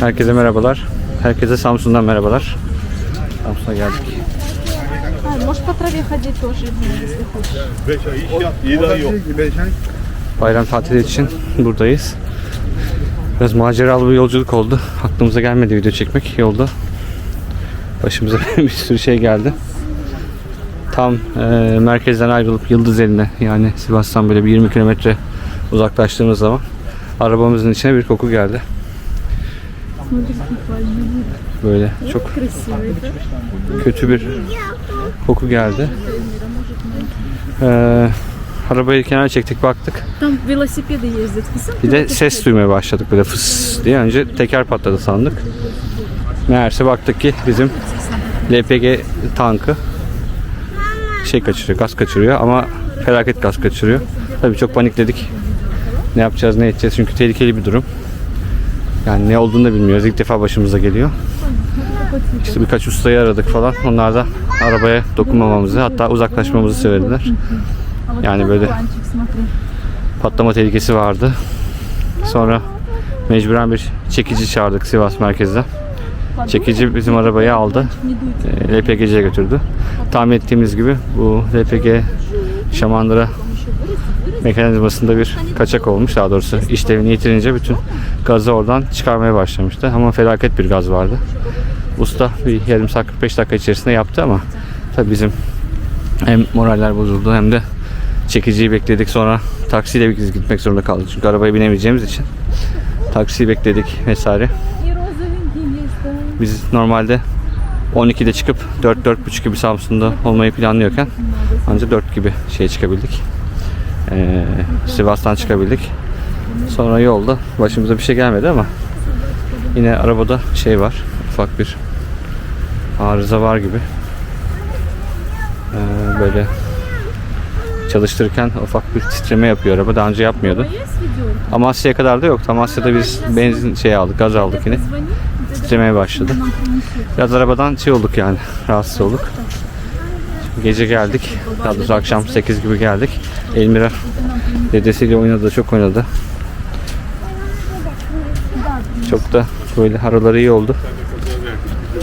Herkese merhabalar. Herkese Samsun'dan merhabalar. Samsun'a geldik. Bayram tatili için buradayız. Biraz maceralı bir yolculuk oldu. Aklımıza gelmedi video çekmek yolda. Başımıza bir sürü şey geldi. Tam e, merkezden ayrılıp Yıldız eline yani Sivas'tan böyle bir 20 kilometre uzaklaştığımız zaman arabamızın içine bir koku geldi. Смотри, какие пальмы. Böyle çok Красивые, да? kötü bir koku geldi. Ee, arabayı kenara çektik baktık. Там велосипеды ездят. И сам Bir de ses duymaya başladık böyle fıs diye. Önce teker patladı sandık. Meğerse baktık ki bizim LPG tankı şey kaçırıyor, gaz kaçırıyor ama felaket gaz kaçırıyor. Tabii çok panikledik. Ne yapacağız, ne edeceğiz çünkü tehlikeli bir durum. Yani ne olduğunu da bilmiyoruz. İlk defa başımıza geliyor. İşte birkaç ustayı aradık falan. Onlar da arabaya dokunmamamızı hatta uzaklaşmamızı söylediler. Yani böyle patlama tehlikesi vardı. Sonra mecburen bir çekici çağırdık Sivas merkezde. Çekici bizim arabayı aldı. Ee, LPG'ye götürdü. Tahmin ettiğimiz gibi bu LPG Şamandıra mekanizmasında bir kaçak olmuş. Daha doğrusu işlevini yitirince bütün gazı oradan çıkarmaya başlamıştı. Ama felaket bir gaz vardı. Usta bir yarım saat 45 dakika içerisinde yaptı ama tabii bizim hem moraller bozuldu hem de çekiciyi bekledik sonra taksiyle biz gitmek zorunda kaldık çünkü arabaya binemeyeceğimiz için taksi bekledik vesaire. Biz normalde 12'de çıkıp 4-4.30 gibi Samsun'da olmayı planlıyorken ancak 4 gibi şey çıkabildik e, Sivas'tan çıkabildik. Sonra yolda başımıza bir şey gelmedi ama yine arabada şey var. Ufak bir arıza var gibi. E, böyle çalıştırırken ufak bir titreme yapıyor araba. Daha önce yapmıyordu. Amasya'ya kadar da yoktu. Amasya'da biz benzin şey aldık, gaz aldık yine. Titremeye başladı. Biraz arabadan şey olduk yani. Rahatsız olduk. Gece geldik. Daha doğrusu akşam 8 gibi geldik. Elmira dedesiyle oynadı. Çok oynadı. Çok da böyle haraları iyi oldu.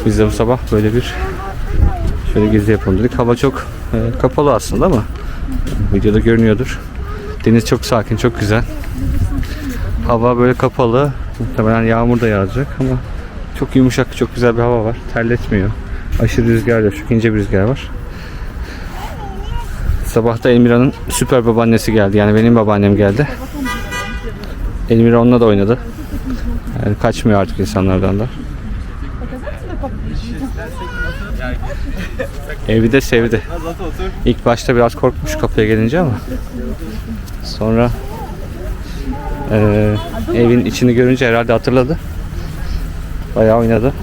Biz de bu sabah böyle bir şöyle gizli yapalım dedik. Hava çok e, kapalı aslında ama videoda görünüyordur. Deniz çok sakin, çok güzel. Hava böyle kapalı. Muhtemelen yağmur da yağacak ama çok yumuşak, çok güzel bir hava var. Terletmiyor. Aşırı rüzgar yok. Çok ince bir rüzgar var. Sabah da Elmira'nın süper babaannesi geldi. Yani benim babaannem geldi. Elmira onunla da oynadı. Yani kaçmıyor artık insanlardan da. Evi de sevdi. İlk başta biraz korkmuş kapıya gelince ama sonra eee, evin içini görünce herhalde hatırladı. Bayağı oynadı.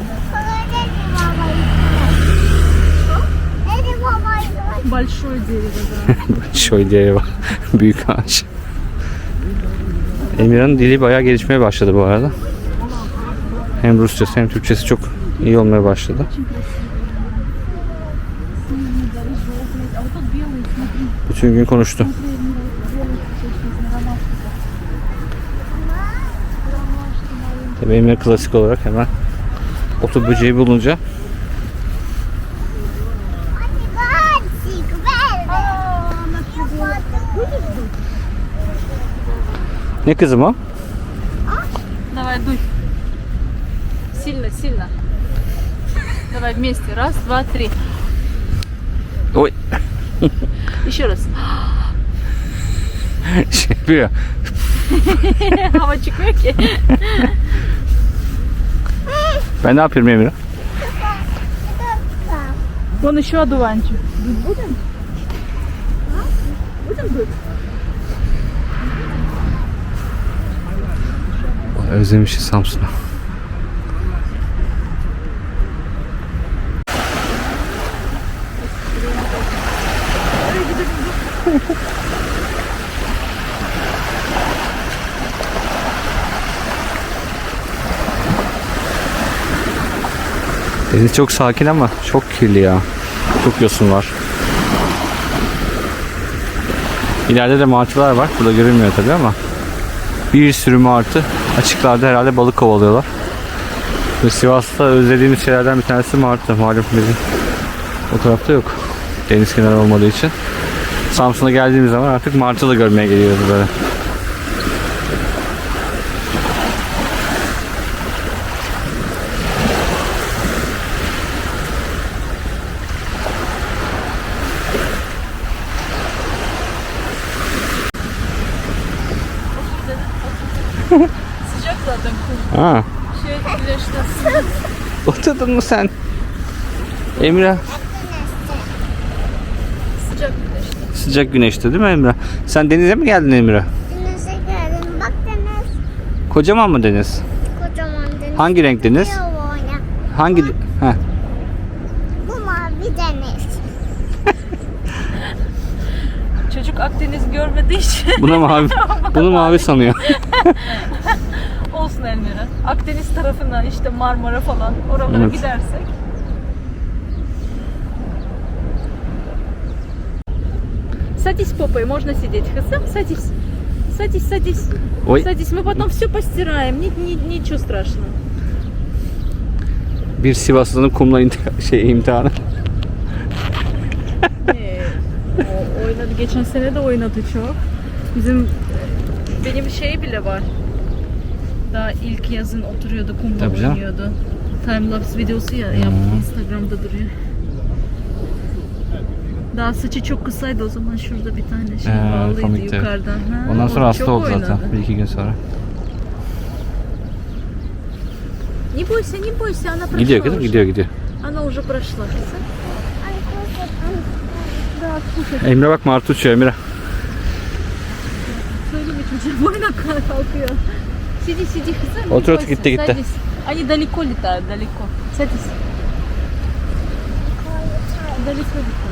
Большое дерево, да. Şöyle diye bak. Büyük ağaç. Emirhan'ın dili bayağı gelişmeye başladı bu arada. Hem Rusçası hem Türkçesi çok iyi olmaya başladı. А вот тут белый, смотри. Bütün gün konuştu. Tabii Emir klasik olarak hemen otu böceği bulunca ne kızım o? Давай, дуй. Сильно, сильно. Давай вместе. Раз, два, три. Oy Еще раз. şey yapıyor. Hava çıkmıyor ki. Ben ne yapıyorum Emir? Вон еще одуванчик. Дуть будем? Будем дуть? Özlemişiz Samsun'u. Deniz çok sakin ama çok kirli ya. Çok yosun var. İleride de martılar var. Burada görünmüyor tabii ama bir sürü martı açıklarda herhalde balık kovalıyorlar. Ve Sivas'ta özlediğimiz şeylerden bir tanesi martı. Malum bizim o tarafta yok. Deniz kenarı olmadığı için. Samsun'a geldiğimiz zaman artık martı da görmeye geliyoruz böyle. Sıcak zaten kum. Ha, Şey güneşte. oturdun mu sen? Emre Sıcak güneşte. sıcak güneşte değil mi Emre? Sen denize mi geldin Emre? Denize geldim. Bak deniz Kocaman mı deniz? kocaman deniz. Hangi renk deniz? Hangi? Heh. Bu mavi deniz. Çocuk Akdeniz görmediği için Buna mavi, bunu mavi sanıyor. olsun Elmira. Akdeniz tarafına işte Marmara falan oralara Evet. gidersek. Садись, попой, можно сидеть. Хасам, садись. Садись, садись. Ой. Садись, мы потом все постираем. Ни- ни- ничего страшного. Bir Sivaslı'nın kumla intika- şey imtihanı. Ee, o oynadı. Geçen sene de oynadı çok. Bizim benim şey bile var. Daha ilk yazın oturuyordu kumda Tabii canım. oynuyordu. Timelapse videosu ya yaptı Instagram'da duruyor. Daha saçı çok kısaydı o zaman şurada bir tane şey Ee, bağlıydı komikti. yukarıdan. Ha, Ondan sonra o hasta çok oldu zaten oynadı. bir iki gün sonra. Не бойся, не бойся, она прошла Gidiyor kızım уже. gidiyor gidiyor. Она уже прошла. Хасан. Ay kocaman. Да, слушай, Emre bak martı uçuyor Emre. söyleme çocuğa boyuna kalkıyor. Сиди, сиди, хзам. Вот тетки Они далеко летают, далеко. Садись. Далеко летают.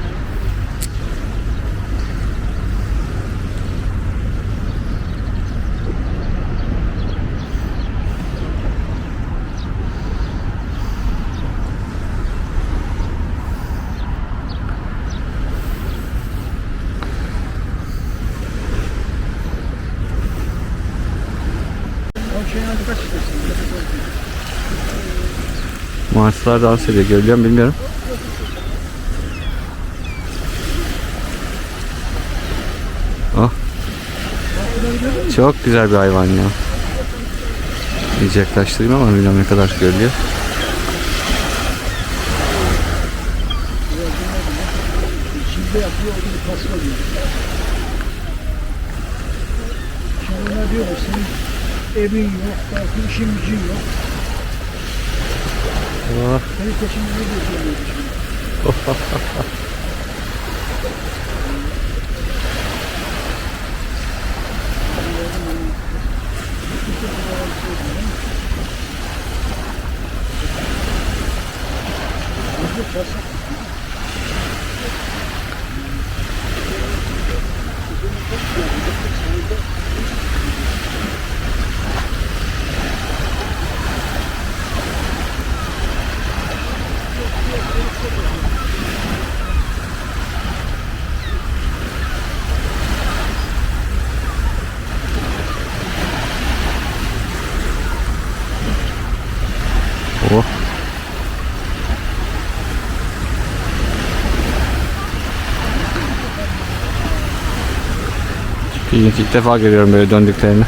Martılar dans ediyor. Görüyor bilmiyorum. Oh. Çok güzel bir hayvan ya. İyice yaklaştırayım ama bilmiyorum ne kadar görülüyor. Şimdi ona diyor ki senin evin yok, belki işin gücün yok. Oh. Seni peşinde götürüyor şimdi. Oh. İlginç ilk defa görüyorum böyle döndüklerini.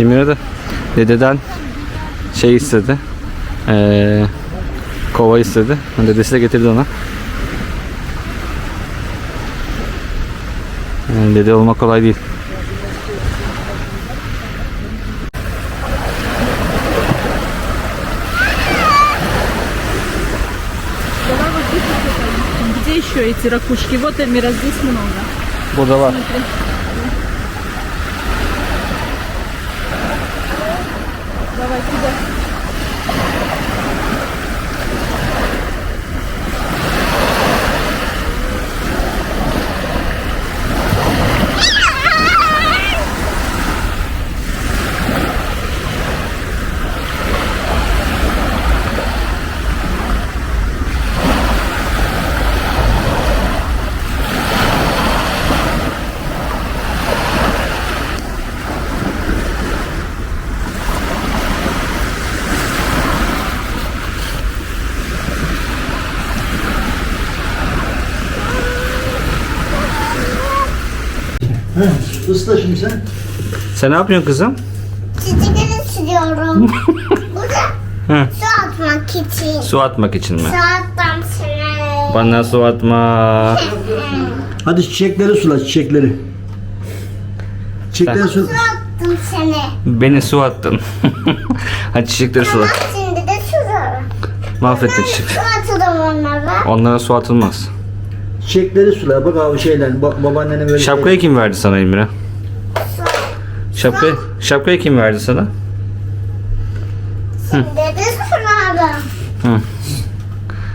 Emine de dededen şey istedi. Ee, kova istedi. Dedesi de getirdi ona. Yani dede olmak kolay değil. Давай вот здесь вот это. Где еще эти ракушки? Вот Эльмира, здесь много. Burada var. Isla şimdi sen. Sen ne yapıyorsun kızım? Çiçekleri sürüyorum. Burada Hı. su atmak için. Su atmak için mi? Su attım sana. Bana su atma. Hadi çiçekleri sula çiçekleri. Çiçekleri su. Su attım seni. Beni su attın. Hadi çiçekleri sula. Bak şimdi de sularım. Mahvettin çiçek. Su atılım onlara. Onlara su atılmaz. Çiçekleri sula. Bak abi şeyler. Ba- babaannene böyle. Şapkayı kim verdi sana Emre? Şapkayı, şapkayı kim verdi sana? Şimdi de sularım. Hı.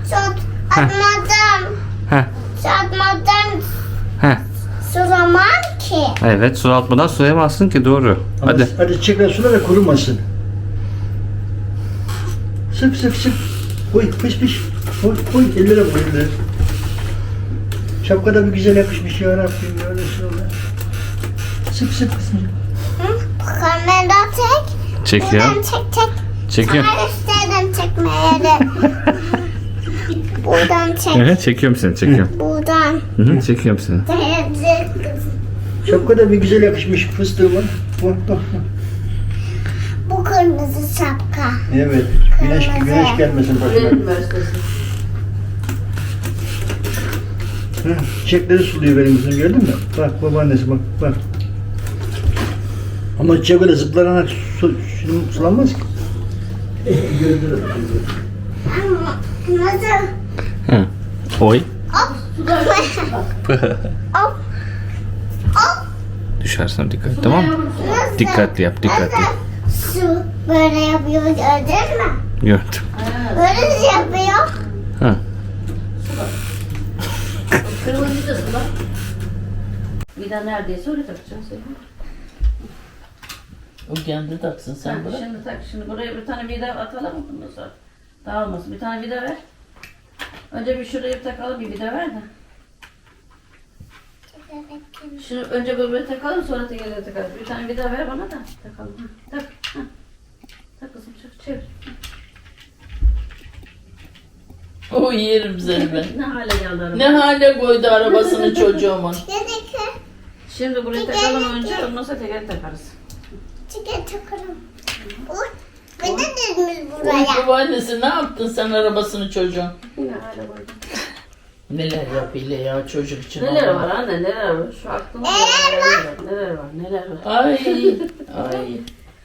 Su atmadım. Heh. Su atmadan Heh. sulamam ki. Evet su atmadan sulayamazsın ki doğru. Ama Hadi. Hadi çiçekler sula da kurumasın. Sık sık sık. Koy pış pış. Koy koy ellere koy ellere. Şapka da bir güzel yakışmış ya Rabbim ya Resulallah. Sık sık kızım. Çek. Çekiyor. Buradan çek çek. Çekiyor. Sana üstlerden çekmeye de. Buradan çek. Evet çekiyorum seni çekiyorum. Buradan. Hı hı, çekiyorum seni. Şapka da bir güzel yakışmış fıstığıma. Bak bak bak. Bu kırmızı şapka. Evet. Güneş Kırmızı. güneş gelmesin başına. Hı, Çiçekleri suluyor benim kızım gördün mü? Bak babaannesi bak bak. Ama çiçek öyle zıplanarak su, su, sulanmaz ki. Kırmızı. Hı. Oy. Hop. Hop. Düşersen dikkat tamam mı? Nasıl? Dikkatli yap dikkatli. Nasıl Su böyle yapıyor gördün mü? Gördüm. Böyle yapıyor. Ha. Kırmızı da sıla. Vida neredeyse öyle takacaksın. O kendi taksın sen bırak. şimdi tak. Şimdi buraya bir tane vida atalım mı bundan sonra? Dağılmasın. Bir tane vida ver. Önce bir şuraya bir takalım bir vida ver de. Şunu önce böyle takalım sonra tekrar takarız. Bir tane vida ver bana da takalım. Ha, tak. Ha. Tak kızım çevir. çevir. O yerim seni ben. Ne hale geldi araba. Ne hale koydu arabasını çocuğumun. Şimdi buraya takalım önce ondan sonra tekrar takarız. Uy. Ben de dediniz Oy buraya. babaannesi ne yaptın sen arabasını çocuğun? Ne hale koydum. Neler yapıyor ya çocuk için. Neler var anne neler var? Şu aklıma neler var? Neler var? Neler var? Ay ay.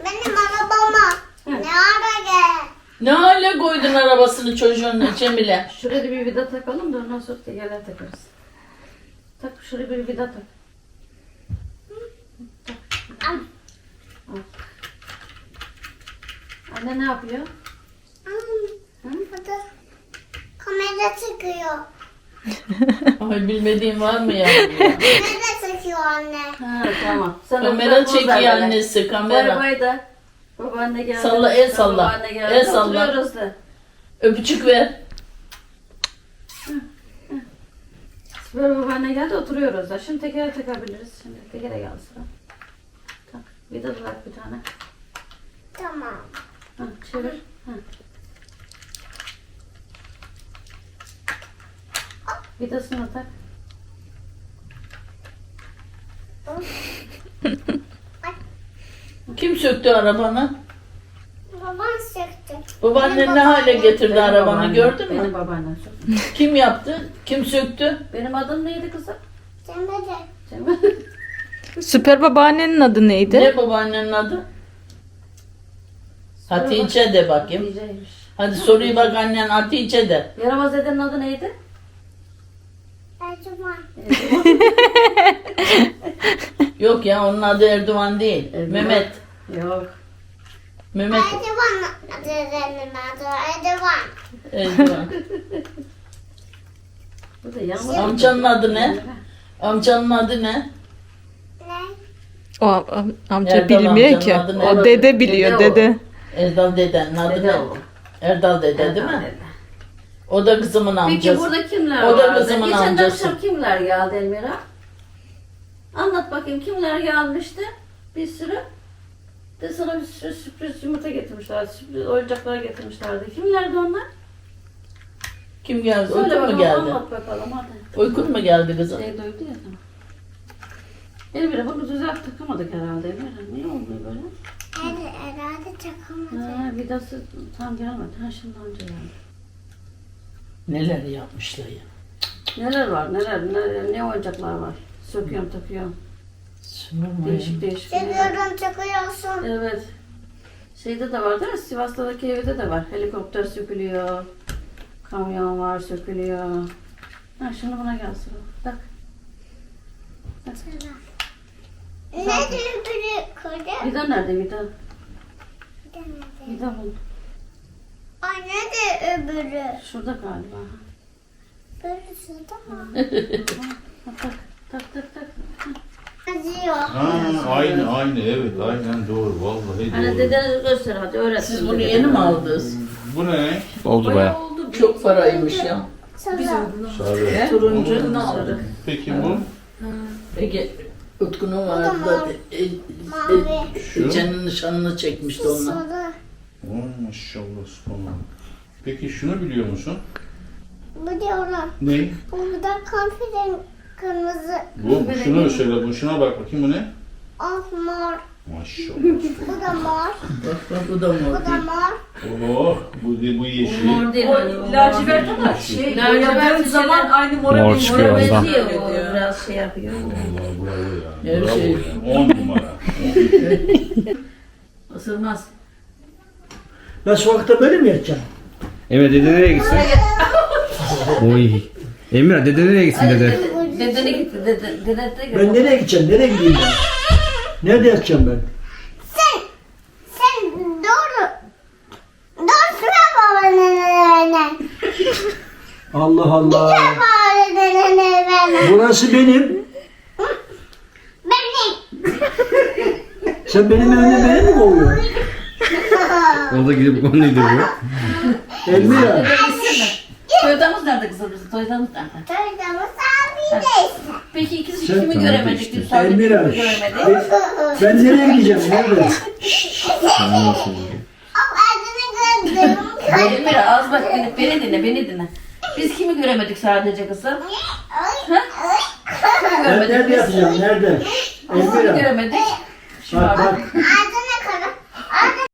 Benim arabama. Ne ara gel. Ne hale koydun arabasını çocuğun Cemile? Şuraya bir vida takalım da ondan sonra tekerler takarız. Tak şuraya bir vida tak. Anne ne yapıyor? Hmm. Burada kamera çıkıyor. Ay bilmediğin var mı ya? Kamera çekiyor anne. Ha tamam. Sen kamera çekiyor bana. annesi Bay kamera. bay da. Babaanne geldi. Salla, el salla. Babaanne geldi. El salla. Oturuyoruz da. Öpücük ver. Böyle babaanne geldi oturuyoruz da. Şimdi tekere takabiliriz. Şimdi tekere geldi sıra. Tak. Vida da tak bir tane. Tamam. Çevir. Ha. Vidasını tak. Kim söktü arabanı? Baban söktü. Babaannen ne hale getirdi Benim arabanı babaannem. gördün Benim mü? babaannem. Kim yaptı? Kim söktü? Benim adım neydi kızım? Cemre. Cemil. Süper babaannenin adı neydi? Ne babaannenin adı? Hatice de bakayım. Diyeceğimiş. Hadi soruyu bak annen Hatice de. Yaramaz dedenin adı neydi? Ercüman. Yok ya onun adı Erdoğan değil. Erdoğan. Mehmet. Yok. Mehmet dedenin adı. Ercüman. Erdoğan. Bu da yaramaz. Amcanın adı ne? Amcanın adı ne? Ne? O am- amca Erdal bilmiyor amcanın ki. adı ne? O dede biliyor Dede o. dede. Erdal dedenin adı Dede ne? o. Erdal dede değil mi? O da kızımın Peki amcası. burada kimler O da vardı? kızımın Geçen amcası. akşam kimler geldi Elmira? Anlat bakayım kimler gelmişti? Bir sürü. De sana bir sürü sürpriz yumurta getirmişler. Sürpriz oyuncaklar getirmişlerdi. Kimlerdi onlar? Kim geldi? Söyle Uykun mu bakalım geldi? anlat bakalım hadi. Uykun mu geldi kızım? Şey duydu ya sana. Elvira bunu düzelt takamadık herhalde Emre. Niye olmuyor böyle? Evet, herhalde takamadım. Ha, vidası tam gelmedi. Ha şimdi anca geldi. Neler yapmışlar ya. Neler var neler, neler ne oyuncaklar var. Söküyorum takıyorum. Sınırmayın. Değişik değişik. neler. Seviyorum takıyorsun. Evet. Şeyde de var değil mi? Sivas'taki evde de var. Helikopter sökülüyor. Kamyon var sökülüyor. Ha şimdi buna gelsin. Bak. Ne diyor biri koca? Vida nerede Vida? Vida bu. Ay ne de öbürü? Şurada galiba. Böyle şurada mı? Tak tak tak tak. Acıyor. Ha, aynı aynı evet aynen doğru vallahi Hani doğru. dedenizi göster hadi öğret. Siz bunu yeni mi aldınız? Bu ne? Oldu baya. Çok paraymış ya. Sonra. Sarı. Turuncu sarı. aldım. Peki bu? Peki Utku'nun vardı da mavi. e, e. Şu. Ece'nin nişanını çekmişti onunla. Sonra. Oh, maşallah subhanallah. Peki şunu biliyor musun? Bu diyorum. Ne? Burada konfiden kırmızı. Bu, şunu söyle, bu şuna bak bakayım bu ne? Of mor. Maşallah. Bu da mor. Bak bak bu da mor Bu da mor. Oh, bu, bu yeşil. Mor değil. O hani o ama değil. şey Lacivert zaman aynı mora Mor benziyor. çıkıyor Mora ondan. benziyor. Biraz şey yapıyor. Vallahi bravo ya. Her bravo şey. ya. On numara. Isırmaz. Ben sokakta böyle mi yatacağım? Emre dede nereye gitsin? Oy. Emre dede nereye gitsin dede? Dedene gitti. Dede, dede de Ben nereye gideceğim? Nereye gideyim ben? Nerede yatacağım ben? Sen. Sen doğru. Doğru sıra babanın önüne. Allah Allah. Burası benim. Benim. Sen benim önüme beni mi kovuyorsun? Orada gidip onu indiriyor. Elmira. Toydamız nerede kızım bizim? Toydamız nerede? Çocuğumuz abi neyse. Peki ikisi Sen- kimi göremedik işte. Sadece kimi göremedik? Ben, nereye gideceğim? Nerede? Adını gördüm. Elmira az bak beni, beni dinle beni dinle. Biz kimi göremedik sadece kızım? Kimi Ben göremedik nerede biz? yatacağım? Nerede? Biz kimi Elmira. göremedik? Bak bak.